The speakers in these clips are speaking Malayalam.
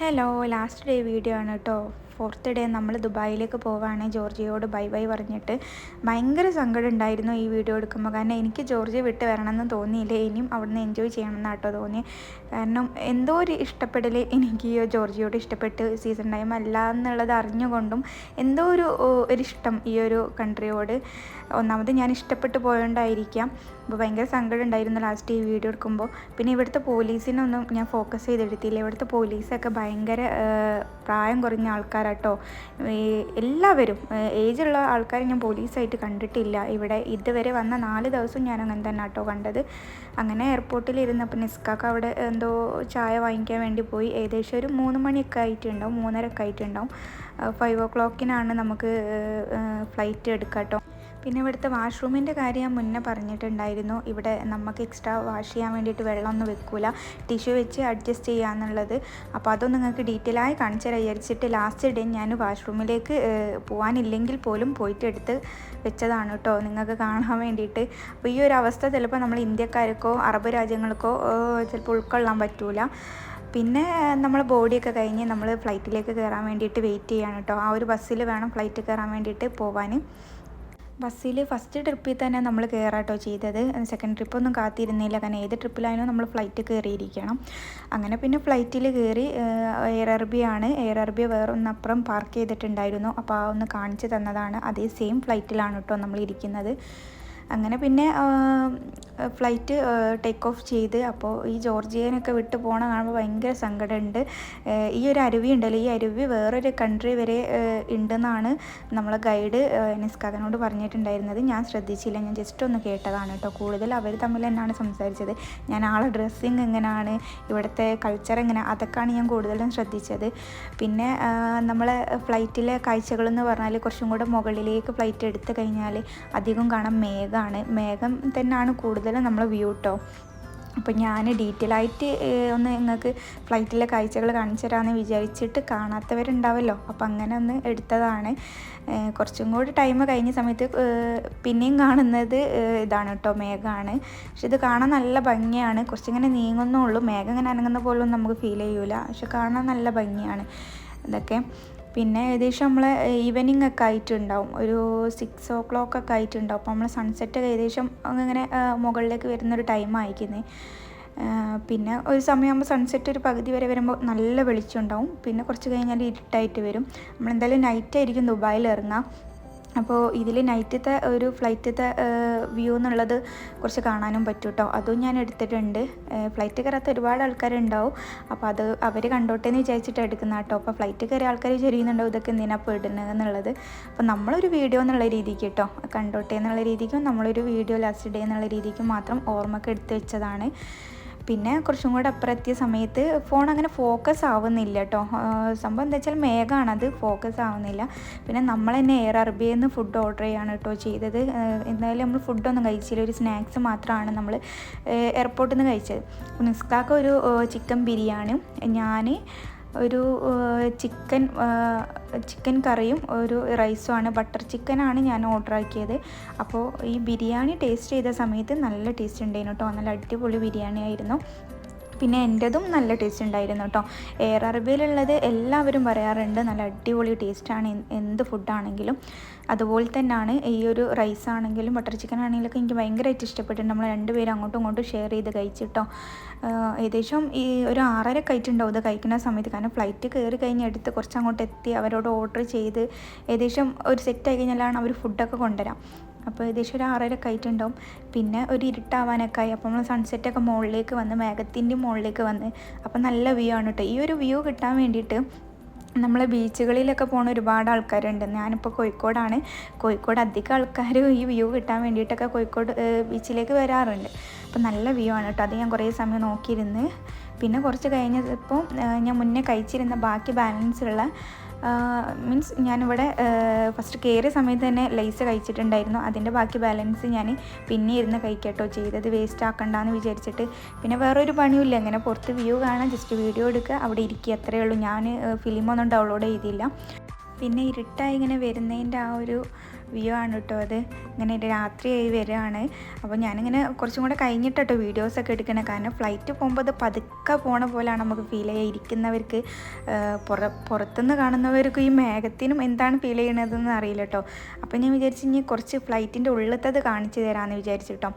ഹലോ ലാസ്റ്റ് ഡേ വീഡിയോ ആണ് കേട്ടോ ഫോർത്ത് ഡേ നമ്മൾ ദുബായിലേക്ക് പോവുകയാണ് ജോർജിയോട് ബൈ ബൈ പറഞ്ഞിട്ട് ഭയങ്കര സങ്കടം ഉണ്ടായിരുന്നു ഈ വീഡിയോ എടുക്കുമ്പോൾ. കാരണം എനിക്ക് ജോർജിയ വിട്ട് വരണമെന്ന് തോന്നിയില്ല. ഇനിയും അവിടുന്ന് എൻജോയ് ചെയ്യണം എന്നാട്ടോ തോന്നി കാരണം എന്തോ ഒരു ഇഷ്ടപ്പെടൽ എനിക്ക് ജോർജിയോട് ഇഷ്ടപ്പെട്ട് സീസൺ ടൈം അല്ല എന്നുള്ളത് അറിഞ്ഞുകൊണ്ടും എന്തോ ഒരു ഒരു ഇഷ്ടം ഈ ഒരു കൺട്രിയോട് ഒന്നാമത് ഞാൻ ഇഷ്ടപ്പെട്ട് പോയോണ്ടായിരിക്കാം. അപ്പോൾ ഭയങ്കര സങ്കടം ഉണ്ടായിരുന്നു ലാസ്റ്റ് ഈ വീഡിയോ എടുക്കുമ്പോൾ. പിന്നെ ഇവിടുത്തെ പോലീസിനൊന്നും ഞാൻ ഫോക്കസ് ചെയ്തെടുത്തില്ല. ഇവിടുത്തെ പോലീസൊക്കെ ഭയങ്കര പ്രായം കുറഞ്ഞ ആൾക്കാരാട്ടോ. എല്ലാവരും ഏജുള്ള ആൾക്കാരെ ഞാൻ പോലീസായിട്ട് കണ്ടിട്ടില്ല. ഇവിടെ ഇതുവരെ വന്ന നാല് ദിവസം ഞാൻ അങ്ങനെ തന്നെ ആട്ടോ കണ്ടത്. അങ്ങനെ എയർപോർട്ടിൽ ഇരുന്നപ്പോൾ നിസ്കാക്ക് അവിടെ എന്തോ ചായ വാങ്ങിക്കാൻ വേണ്ടി പോയി. ഏകദേശം ഒരു മൂന്ന് മണിയൊക്കെ ആയിട്ടുണ്ടാവും മൂന്നരയൊക്കെ ആയിട്ടുണ്ടാവും. ഫൈവ് ഓ ക്ലോക്കിനാണ് നമുക്ക് ഫ്ലൈറ്റ് എടുക്കാട്ടോ. കേട്ടോ പിന്നെ ഇവിടുത്തെ വാഷ്റൂമിന്റെ കാര്യം ഞാൻ മുന്നേ പറഞ്ഞിട്ടുണ്ടായിരുന്നു. ഇവിടെ നമുക്ക് എക്സ്ട്രാ വാഷ് ചെയ്യാൻ വേണ്ടിയിട്ട് വെള്ളമൊന്നും വെക്കൂല. ടിഷ്യൂ വെച്ച് അഡ്ജസ്റ്റ് ചെയ്യാന്നുള്ളത്. അപ്പോൾ അതൊന്നും നിങ്ങൾക്ക് ഡീറ്റെയിൽ ആയി കാണിച്ചു വിചാരിച്ചിട്ട് ലാസ്റ്റ് ഡേ ഞാൻ വാഷ്റൂമിലേക്ക് പോകാനില്ലെങ്കിൽ പോലും പോയിട്ട് എടുത്ത് വെച്ചതാണ് കേട്ടോ നിങ്ങൾക്ക് കാണാൻ വേണ്ടിയിട്ട്. അപ്പോൾ ഈ ഒരു അവസ്ഥ ചിലപ്പോൾ നമ്മൾ ഇന്ത്യക്കാർക്കോ അറബ് രാജ്യങ്ങൾക്കോ ചിലപ്പോൾ ഉൾക്കൊള്ളാൻ പറ്റൂല. പിന്നെ നമ്മൾ ബോഡിയൊക്കെ കഴിഞ്ഞ് നമ്മൾ ഫ്ലൈറ്റിലേക്ക് കയറാൻ വേണ്ടിയിട്ട് വെയിറ്റ് ചെയ്യാണ് കേട്ടോ. ആ ഒരു ബസ്സിൽ വേണം ഫ്ലൈറ്റ് കയറാൻ വേണ്ടിയിട്ട് പോവാൻ. ബസ്സിൽ ഫസ്റ്റ് ട്രിപ്പിൽ തന്നെ നമ്മൾ കയറാട്ടോ ചെയ്തത്. സെക്കൻഡ് ട്രിപ്പൊന്നും കാത്തിരുന്നില്ല. കാരണം ഏത് ട്രിപ്പിലായാലും നമ്മൾ ഫ്ലൈറ്റ് കയറിയിരിക്കണം അങ്ങനെ പിന്നെ ഫ്ലൈറ്റിൽ കയറി എയർ അറബിയാണ് എയർ അറബിയ വേറെ ഒന്നപ്പുറം പാർക്ക് ചെയ്തിട്ടുണ്ടായിരുന്നു. അപ്പോൾ ആ ഒന്ന് കാണിച്ചു തന്നതാണ്. അതേ സെയിം ഫ്ലൈറ്റിലാണ് കേട്ടോ നമ്മൾ ഇരിക്കുന്നത്. അങ്ങനെ പിന്നെ ഫ്ലൈറ്റ് ടേക്ക് ഓഫ് ചെയ്ത് അപ്പോൾ ഈ ജോർജിയനൊക്കെ വിട്ട് പോകണ കാണുമ്പോൾ ഭയങ്കര സങ്കടമുണ്ട് ഈ ഒരു അരുവി ഉണ്ടല്ലോ ഈ അരുവി വേറൊരു കൺട്രി വരെ ഉണ്ടെന്നാണ് നമ്മളെ ഗൈഡ് നിസ്കാദനോട് പറഞ്ഞിട്ടുണ്ടായിരുന്നത്. ഞാൻ ശ്രദ്ധിച്ചില്ല ഞാൻ ജസ്റ്റ് ഒന്ന് കേട്ടതാണ് കേട്ടോ. കൂടുതൽ അവർ തമ്മിൽ തന്നെയാണ് സംസാരിച്ചത്. ഞാൻ ആളെ ഡ്രസ്സിങ് എങ്ങനെയാണ് ഇവിടുത്തെ കൾച്ചർ എങ്ങനെ അതൊക്കെയാണ് ഞാൻ കൂടുതലും ശ്രദ്ധിച്ചത്. പിന്നെ നമ്മളെ ഫ്ലൈറ്റിലെ കാഴ്ചകളെന്ന് പറഞ്ഞാൽ കുറച്ചും കൂടെ മുകളിലേക്ക് ഫ്ലൈറ്റ് എടുത്തു കഴിഞ്ഞാൽ അധികം കാണാൻ മേഘമാണ് മേഘം തന്നെയാണ് കൂടുതലും നമ്മൾ വ്യൂ കേട്ടോ അപ്പോൾ ഞാൻ ഡീറ്റെയിൽ ആയിട്ട് ഒന്ന് നിങ്ങൾക്ക് ഫ്ലൈറ്റിലെ കാഴ്ചകൾ കാണിച്ചു തരാമെന്ന് വിചാരിച്ചിട്ട് കാണാത്തവരുണ്ടാവല്ലോ. അപ്പോൾ അങ്ങനെ ഒന്ന് എടുത്തതാണ്. കുറച്ചും കൂടി ടൈം കഴിഞ്ഞ സമയത്ത് പിന്നെയും കാണുന്നത് ഇതാണ് കേട്ടോ മേഘമാണ് പക്ഷെ ഇത് കാണാൻ നല്ല ഭംഗിയാണ്. കുറച്ചിങ്ങനെ നീങ്ങുന്നുള്ളൂ. മേഘം ഇങ്ങനെ അനങ്ങുന്ന പോലും നമുക്ക് ഫീൽ ചെയ്യൂല. പക്ഷെ കാണാൻ നല്ല ഭംഗിയാണ്. ഇതൊക്കെ. പിന്നെ ഏകദേശം നമ്മൾ ഈവനിങ് ഒക്കെ ആയിട്ടുണ്ടാവും. ഒരു സിക്സ് ഓ ക്ലോക്ക് ഒക്കെ ആയിട്ടുണ്ടാവും. അപ്പോൾ നമ്മൾ സൺസെറ്റ് ഏകദേശം അങ്ങനെ മുകളിലേക്ക് വരുന്നൊരു ടൈം ആയിരിക്കുന്നത് പിന്നെ ഒരു സമയമാകുമ്പോൾ സൺസെറ്റ് ഒരു പകുതി വരെ വരുമ്പോൾ നല്ല വെളിച്ചം ഉണ്ടാവും. പിന്നെ കുറച്ച് കഴിഞ്ഞാൽ ഇരുട്ടായിട്ട് വരും. നമ്മളെന്തായാലും നൈറ്റ് ആയിരിക്കും ദുബായിൽ ഇറങ്ങാം അപ്പോൾ ഇതിൽ നൈറ്റത്തെ ഒരു ഫ്ലൈറ്റത്തെ വ്യൂ എന്നുള്ളത് കുറച്ച് കാണാനും പറ്റും കേട്ടോ അതും ഞാൻ എടുത്തിട്ടുണ്ട്. ഫ്ലൈറ്റ് കയറാത്ത ഒരുപാട് ആൾക്കാരുണ്ടാവും. അപ്പോൾ അത് അവർ കണ്ടോട്ടെ എന്ന് വിചാരിച്ചിട്ട് എടുക്കുന്ന കേട്ടോ. അപ്പോൾ ഫ്ലൈറ്റ് കയറിയ ആൾക്കാർ ചെറിയുന്നുണ്ടാവും ഇതൊക്കെ എന്തിനാണ് പോയിടുന്നത് എന്നുള്ളത്. അപ്പോൾ നമ്മളൊരു വീഡിയോ എന്നുള്ള രീതിക്ക് കേട്ടോ. കണ്ടോട്ടെ എന്നുള്ള രീതിക്കും നമ്മളൊരു വീഡിയോ ലാസ്റ്റ് ഡേ എന്നുള്ള രീതിക്കും മാത്രം ഓർമ്മക്ക് എടുത്ത് വെച്ചതാണ്. പിന്നെ കുറച്ചും കൂടെ അപ്പുറത്തിയ സമയത്ത് ഫോൺ അങ്ങനെ ഫോക്കസ് ആവുന്നില്ല കേട്ടോ സംഭവം എന്താ വെച്ചാൽ മേഘമാണ് അത് ഫോക്കസ് ആവുന്നില്ല. പിന്നെ നമ്മൾ തന്നെ എയർ അറബിയിൽ നിന്ന് ഫുഡ് ഓർഡർ ചെയ്യാണ് കേട്ടോ ചെയ്തത്. എന്തായാലും നമ്മൾ ഫുഡൊന്നും കഴിച്ചില്ല. ഒരു സ്നാക്സ് മാത്രമാണ് നമ്മൾ എയർപോർട്ടിൽ നിന്ന് കഴിച്ചത്. നിസ്കാക്ക ഒരു ചിക്കൻ ബിരിയാണി ഞാൻ ഒരു ചിക്കൻ ചിക്കൻ കറിയും ഒരു റൈസും ആണ്. ബട്ടർ ചിക്കനാണ് ഞാൻ ഓർഡർ ആക്കിയത്. അപ്പോൾ ഈ ബിരിയാണി ടേസ്റ്റ് ചെയ്ത സമയത്ത് നല്ല ടേസ്റ്റ് ഉണ്ടായിരുന്നു കേട്ടോ നല്ല അടിപൊളി ബിരിയാണി ആയിരുന്നു പിന്നെ എന്റെതും നല്ല ടേസ്റ്റ് ഉണ്ടായിരുന്നു കേട്ടോ. എയർ അറബിയിലുള്ളത് എല്ലാവരും പറയാറുണ്ട് നല്ല അടിപൊളി ടേസ്റ്റാണ് എന്ത് ഫുഡാണെങ്കിലും അതുപോലെ തന്നെയാണ് ഈ ഒരു റൈസ് ആണെങ്കിലും ബട്ടർ ചിക്കൻ ആണെങ്കിലൊക്കെ എനിക്ക് ഭയങ്കരമായിട്ട് ഇഷ്ടപ്പെട്ടു നമ്മൾ രണ്ടുപേരും അങ്ങോട്ടും ഇങ്ങോട്ടും ഷെയർ ചെയ്ത് കഴിച്ചിട്ടോ ഏകദേശം ഈ ഒരു ആറര കഴിച്ചിട്ടുണ്ടാവും ഇത് കഴിക്കുന്ന സമയത്ത്. കാരണം ഫ്ലൈറ്റ് കയറി കഴിഞ്ഞ് എടുത്ത് കുറച്ച് അങ്ങോട്ട് എത്തി അവരോട് ഓർഡർ ചെയ്ത് ഏകദേശം ഒരു സെറ്റ് ആയി കഴിഞ്ഞാലാണ് അവർ ഫുഡൊക്കെ കൊണ്ടുവരാം. അപ്പോൾ ഏകദേശം ഒരു ആറര ആയിട്ടുണ്ടാവും. പിന്നെ ഒരു ഇരുട്ടാവാനൊക്കെ ആയി. അപ്പോൾ നമ്മൾ സൺസെറ്റൊക്കെ മുകളിലേക്ക് വന്ന് മേഘത്തിന്റെ മുകളിലേക്ക് വന്ന് അപ്പോൾ നല്ല വ്യൂ ആണ് കേട്ടോ. ഈ ഒരു വ്യൂ കിട്ടാൻ വേണ്ടിയിട്ട് നമ്മളെ ബീച്ചുകളിലൊക്കെ പോണ ഒരുപാട് ആൾക്കാരുണ്ട്. ഞാനിപ്പോൾ കോഴിക്കോടാണ്. കോഴിക്കോട് അധികം ആൾക്കാർ ഈ വ്യൂ കിട്ടാൻ വേണ്ടിയിട്ടൊക്കെ കോഴിക്കോട് ബീച്ചിലേക്ക് വരാറുണ്ട്. അപ്പോൾ നല്ല വ്യൂ ആണ് കേട്ടോ. അത് ഞാൻ കുറേ സമയം നോക്കിയിരുന്ന്. പിന്നെ കുറച്ച് കഴിഞ്ഞപ്പോൾ ഞാൻ മുന്നേ കഴിച്ചിരുന്ന ബാക്കി ബാലൻസ് ഉള്ള മീൻസ് ഞാനിവിടെ ഫസ്റ്റ് കയറിയ സമയത്ത് തന്നെ ലൈസ് കഴിച്ചിട്ടുണ്ടായിരുന്നു. അതിന്റെ ബാക്കി ബാലൻസ് ഞാൻ പിന്നെ ഇരുന്ന് കഴിക്കട്ടോ. ചെയ്തത് വേസ്റ്റ് ആക്കണ്ടെന്ന് വിചാരിച്ചിട്ട്. പിന്നെ വേറൊരു പണിയുമില്ല. അങ്ങനെ പുറത്ത് വ്യൂ കാണാൻ ജസ്റ്റ് വീഡിയോ എടുക്കുക. അവിടെ ഇരിക്കുക. അത്രയേ ഉള്ളൂ. ഞാൻ ഫിലിമൊന്നും ഡൗൺലോഡ് ചെയ്തില്ല. പിന്നെ ഇരുട്ടായി ഇങ്ങനെ വരുന്നതിന്റെ ആ ഒരു വ്യൂ ആണ് കേട്ടോ അത്. ഇങ്ങനെ രാത്രിയായി വരികയാണ്. അപ്പോൾ ഞാനിങ്ങനെ കുറച്ചും കൂടെ കഴിഞ്ഞിട്ടോ വീഡിയോസൊക്കെ എടുക്കണേ. കാരണം ഫ്ലൈറ്റ് പോകുമ്പോൾ അത് പതുക്കെ പോണ പോലെയാണ് നമുക്ക് ഫീൽ ചെയ്യുക ഇരിക്കുന്നവർക്ക് പുറ പുറത്തുനിന്ന് കാണുന്നവർക്ക് ഈ മേഘത്തിനും എന്താണ് ഫീൽ ചെയ്യണതെന്ന് അറിയില്ല കേട്ടോ. അപ്പോൾ ഞാൻ വിചാരിച്ചു ഇനി കുറച്ച് ഫ്ലൈറ്റിന്റെ ഉള്ളിലത്തത് കാണിച്ചു തരാമെന്ന് വിചാരിച്ചു കേട്ടോ.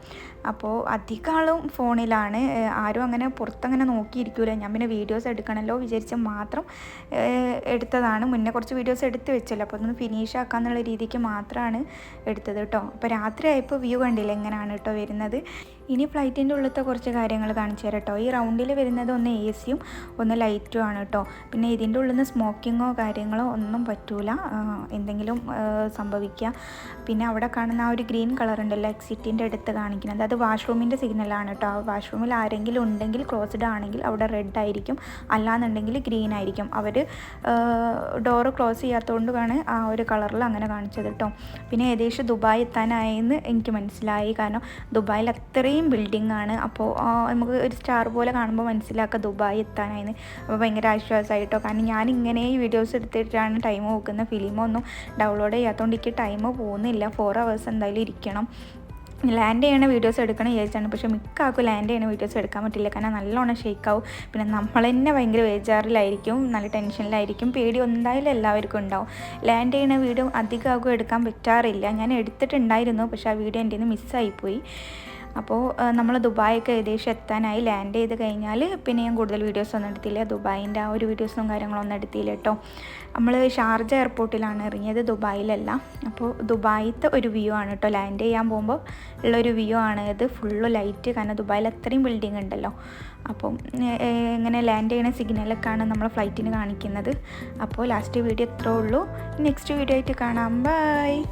അപ്പോൾ അധികം ഫോണിലാണ്. ആരും അങ്ങനെ പുറത്തങ്ങനെ നോക്കിയിരിക്കൂല. ഞാൻ പിന്നെ വീഡിയോസ് എടുക്കണമല്ലോ വിചാരിച്ച് മാത്രം എടുത്തതാണ്. മുന്നേ കുറച്ച് വീഡിയോസ് എടുത്ത് വെച്ചല്ലോ. അപ്പോൾ അതൊന്ന് ഫിനിഷ് ആക്കാന്നുള്ള രീതിക്ക് മാത്രമാണ് എടുത്തത് കേട്ടോ. അപ്പോൾ രാത്രി ആയപ്പോൾ വ്യൂ കണ്ടില്ല എങ്ങനെയാണ് കേട്ടോ വരുന്നത്. ഇനി ഫ്ലൈറ്റിന്റെ ഉള്ളിലത്തെ കുറച്ച് കാര്യങ്ങൾ കാണിച്ചു തരാം കേട്ടോ. ഈ റൗണ്ടിൽ വരുന്നത് ഒന്ന് എ സിയും ഒന്ന് ലൈറ്റും ആണ് കേട്ടോ. പിന്നെ ഇതിന്റെ ഉള്ളിൽ നിന്ന് സ്മോക്കിങ്ങോ കാര്യങ്ങളോ ഒന്നും പറ്റൂല. എന്തെങ്കിലും സംഭവിക്കുക. പിന്നെ അവിടെ കാണുന്ന ആ ഒരു ഗ്രീൻ കളർ ഉണ്ടല്ലോ എക്സിറ്റിന്റെ അടുത്ത് കാണിക്കുന്നത്. അത് വാഷ്റൂമിന്റെ സിഗ്നലാണ് കേട്ടോ. ആ വാഷ്റൂമിൽ ആരെങ്കിലും ഉണ്ടെങ്കിൽ ക്ലോസ്ഡ് ആണെങ്കിൽ അവിടെ റെഡ് ആയിരിക്കും. അല്ലാന്നുണ്ടെങ്കിൽ ഗ്രീൻ ആയിരിക്കും. അവർ ഡോറ് ക്ലോസ് ചെയ്യാത്തതുകൊണ്ടാണ് ആ ഒരു കളറിൽ അങ്ങനെ കാണിച്ചത് കേട്ടോ. പിന്നെ ഏകദേശം ദുബായ് എത്താനായെന്ന് എനിക്ക് മനസ്സിലായി. കാരണം ദുബായിൽ അത്രയും ബിൽഡിംഗ് ആണ്. അപ്പോൾ നമുക്ക് ഒരു സ്റ്റാർ പോലെ കാണുമ്പോൾ മനസ്സിലാക്കുക ദുബായ് എത്താനായിരുന്നു അപ്പോൾ ഭയങ്കര ആശ്വാസമായിട്ടോ കാരണം ഞാൻ ഇങ്ങനെ ഈ വീഡിയോസ് എടുത്തിട്ടാണ് ടൈം നോക്കുന്ന ഫിലിമൊന്നും ഡൗൺലോഡ് ചെയ്യാത്തതുകൊണ്ട് എനിക്ക് ടൈം പോകുന്നില്ല. ഫോർ അവേഴ്സ് എന്തായാലും ഇരിക്കണം. ലാൻഡ് ചെയ്യണ വീഡിയോസ് എടുക്കണം വിചാരിച്ചാണ്. പക്ഷേ മിക്ക ആൾക്കും ലാൻഡ് ചെയ്യണ വീഡിയോസ് എടുക്കാൻ പറ്റില്ല. കാരണം നല്ലോണം ഷേക്കാവും പിന്നെ നമ്മൾ തന്നെ ഭയങ്കര വേജാറിലായിരിക്കും നല്ല ടെൻഷനിലായിരിക്കും പേടി എന്തായാലും എല്ലാവർക്കും ഉണ്ടാവും. ലാൻഡ് ചെയ്യണ വീഡിയോ അധികം ആൾക്കും എടുക്കാൻ പറ്റാറില്ല. ഞാൻ എടുത്തിട്ടുണ്ടായിരുന്നു. പക്ഷേ ആ വീഡിയോ എന്റെ നിന്ന് മിസ്സായിപ്പോയി അപ്പോൾ നമ്മൾ ദുബായൊക്കെ ഏകദേശം എത്താനായി. ലാൻഡ് ചെയ്ത് കഴിഞ്ഞാൽ പിന്നെ ഞാൻ കൂടുതൽ വീഡിയോസ് ഒന്നും എടുത്തില്ല. ദുബായിന്റെ ആ ഒരു വീഡിയോസും കാര്യങ്ങളൊന്നും എടുത്തില്ല കേട്ടോ. നമ്മൾ ഷാർജ എയർപോർട്ടിലാണ് ഇറങ്ങിയത് ദുബായിലല്ല. അപ്പോൾ ദുബായിത്തെ ഒരു വ്യൂ ആണ് കേട്ടോ. ലാൻഡ് ചെയ്യാൻ പോകുമ്പോൾ ഉള്ളൊരു വ്യൂ ആണ് ഇത്. Full light. കാരണം ദുബായിൽ അത്രയും ബിൽഡിംഗ് ഉണ്ടല്ലോ. അപ്പം ഏ- ഏ- ഇങ്ങനെ ലാൻഡ് ചെയ്യണ സിഗ്നലൊക്കെയാണ് നമ്മൾ ഫ്ലൈറ്റിന് കാണിക്കുന്നത്. അപ്പോൾ ലാസ്റ്റ് വീഡിയോ ഇത്രേ ഉള്ളൂ. നെക്സ്റ്റ് വീഡിയോ ആയിട്ട് കാണാം. ബൈ